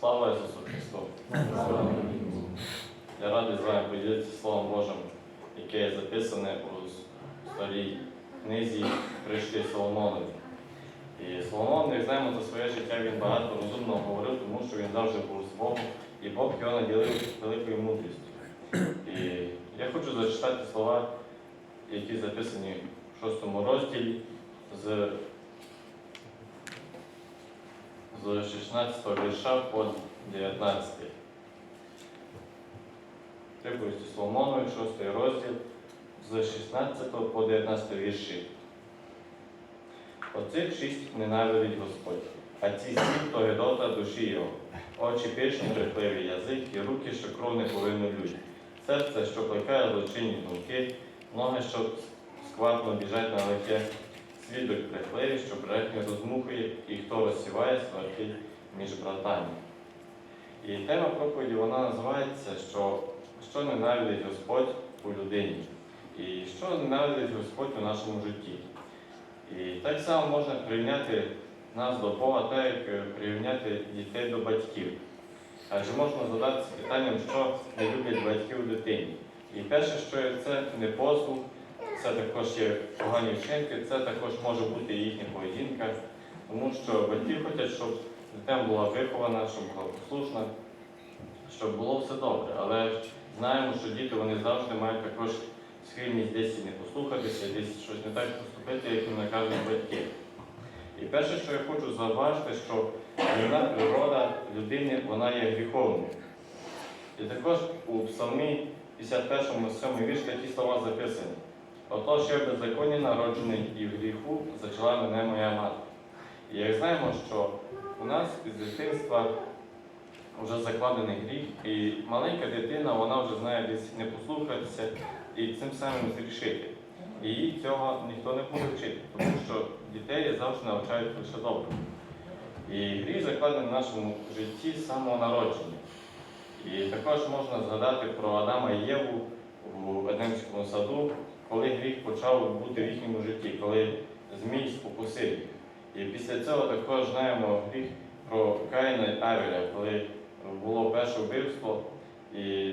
Слава Ісусу Христу! Я радий з вами поділитися Словом Божим, яке є записане у старій книзі Прийшли Соломонові. І Соломон, як знаємо, за своє життя він багато розумного говорив, тому що він завжди був з Богом, і Бог його наділив великою мудрістю. І я хочу зачитати слова, які записані в шостому розділі з з 16 вірша по 19. Приповісті Соломонові, 6 розділ, з 16 по 19 вірші. Оцих шість ненавидить Господь, а ці сім то гедота душі його, очі пишні, брехливі язик і руки, що кров не повинні людь. Серце, що плекає злочинні думки, ноги, що сквапно біжать на лихе, свідок брехливий, що брехня розмухує, і хто розсіває сварки між братами. І тема проповіді вона називається, що, що ненавидить Господь у людині, і що ненавидить Господь у нашому житті. І так само можна прирівняти нас до Бога, так як прирівняти дітей до батьків. Адже можна задатися питанням, що не люблять батьки у дитині. І перше, що є це не послух, це також є погані вчинки, це також може бути і їхня поведінка, тому що батьки хочуть, щоб дитина була вихована, щоб була послушна, щоб було все добре. Але знаємо, що діти вони завжди мають також схильність десь не послухатися, десь щось не так поступити, як їм накажуть батьки. І перше, що я хочу зауважити, що грівна природа людини вона є гріховною. І також у Псалмі 51 7 вірш такі слова записані. Отож, я беззаконні народжений і в гріху зачала мене моя мати. І як знаємо, що у нас із дитинства вже закладений гріх, і маленька дитина вона вже знає десь не послухатися і цим самим зрішити. І їй цього ніхто не буде вчити, тому що дітей завжди навчають лише добре. І гріх закладений в нашому житті з самого народження. І також можна згадати про Адама і Єву у Едемському саду, коли гріх почав бути в їхньому житті, коли Змій спокусив. І після цього також знаємо гріх про Каїна і Авеля, коли було перше вбивство, і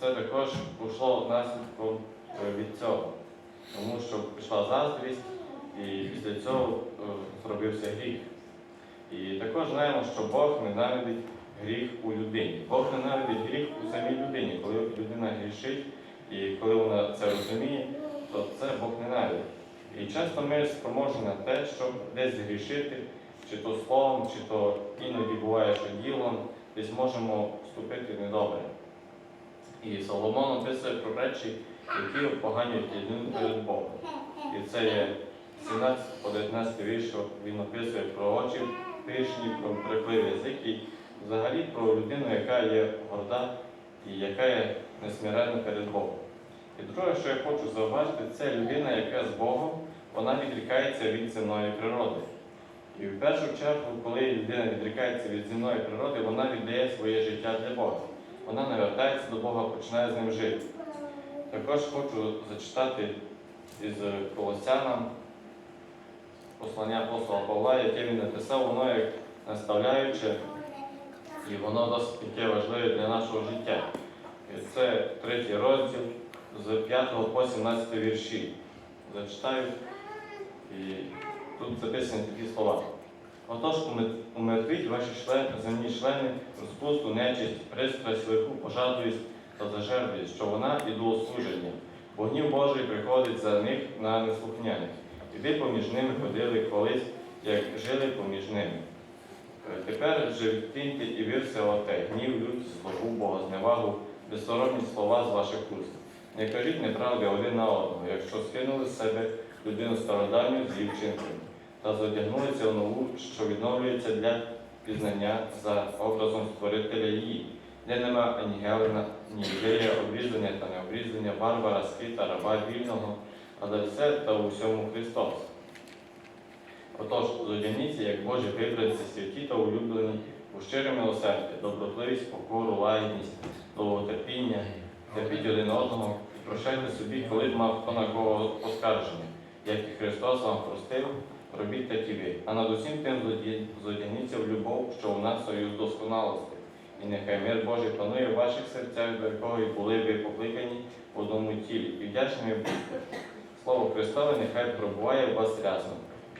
це також пішло наслідком е, від цього, тому що пішла заздрість, і після цього е, зробився гріх. І також знаємо, що Бог ненавидить гріх у людині. Бог ненавидить гріх у самій людині. Коли людина грішить, і коли вона це розуміє, то це Бог ненавидить. І часто ми спроможні на те, щоб десь грішити, чи то словом, чи то іноді буває, що ділом, десь можемо вступити недобре. І Соломон описує про речі, які поганюють людину перед Богом. І це є 17 по 19 вірш, що він описує про очі пишні, про брехливий язик і взагалі про людину, яка є горда і яка є несмиренна перед Богом. І друге, що я хочу зауважити, це людина, яка з Богом, вона відрікається від земної природи. І в першу чергу, коли людина відрікається від земної природи, вона віддає своє життя для Бога. Вона навертається до Бога, починає з ним жити. Також хочу зачитати із Колосянам послання апостола Павла, яке він написав, воно як наставляюче, і воно досить таке важливе для нашого життя. І це третій розділ з 5 по 17 вірші. Зачитаю, і тут записані такі слова. Отож, умертвіть ваші члени, земні члени, розпусту, нечисть, пристрасть, лиху, пожадливість та зажерливість, що вона ідолослуження. Бо гнів Божий приходить за них на неслухняних. І ви поміж ними ходили колись, як жили поміж ними. Е, Тепер же відкиньте і ви оте, гнів, лють, злобу, богозневагу, безсоромні слова з ваших уст. Не кажіть неправди один на одного, якщо скинули з себе людину стародавню з її вчинками, та зодягнулися в нову, що відновлюється для пізнання за образом створителя її, де нема ані Гелена, ні ідея обрізання та необрізання, барбара, скита, раба вільного, але все та у всьому Христос. Отож, зодягніться, як Божі вибранці, святі та улюблені, у щире милосердя, добротливість, покору, лагідність, довготерпіння, терпіть один одного і прощайте собі, коли б мав хто на кого поскарження, як і Христос вам простив, робіть так і ви. А над усім тим зодя- зодягніться в любов, що у нас союз досконалості. І нехай мир Божий панує в ваших серцях, до якого і були ви покликані в одному тілі, і вдячними будьте. Слово Христове нехай пробуває в вас рясно,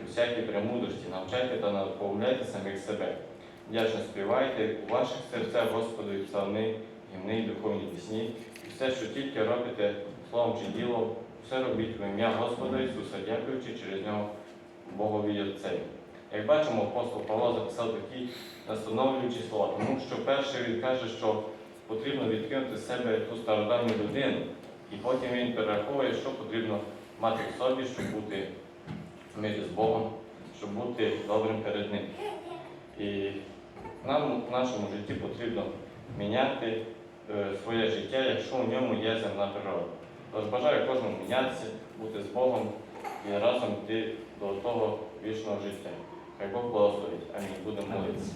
у всякій премудрості, навчайте та наповняйте самих себе. Вдячно співайте у ваших серцях Господу і псалми, гімни і духовні пісні, і все, що тільки робите словом чи ділом, все робіть в ім'я Господа Ісуса, дякуючи через нього Богові Отцеві. Як бачимо, апостол Павло записав такі настановлюючі слова, тому що перше він каже, що потрібно відкинути з себе ту стародавню людину, і потім він перераховує, що потрібно мати в собі, щоб бути в мирі з Богом, щоб бути добрим перед Ним. І нам в нашому житті потрібно міняти е, своє життя, якщо в ньому є земна природа. Тож бажаю кожному мінятися, бути з Богом і разом йти до того вічного життя. Хай Бог благословить. Амінь. Будемо молитися.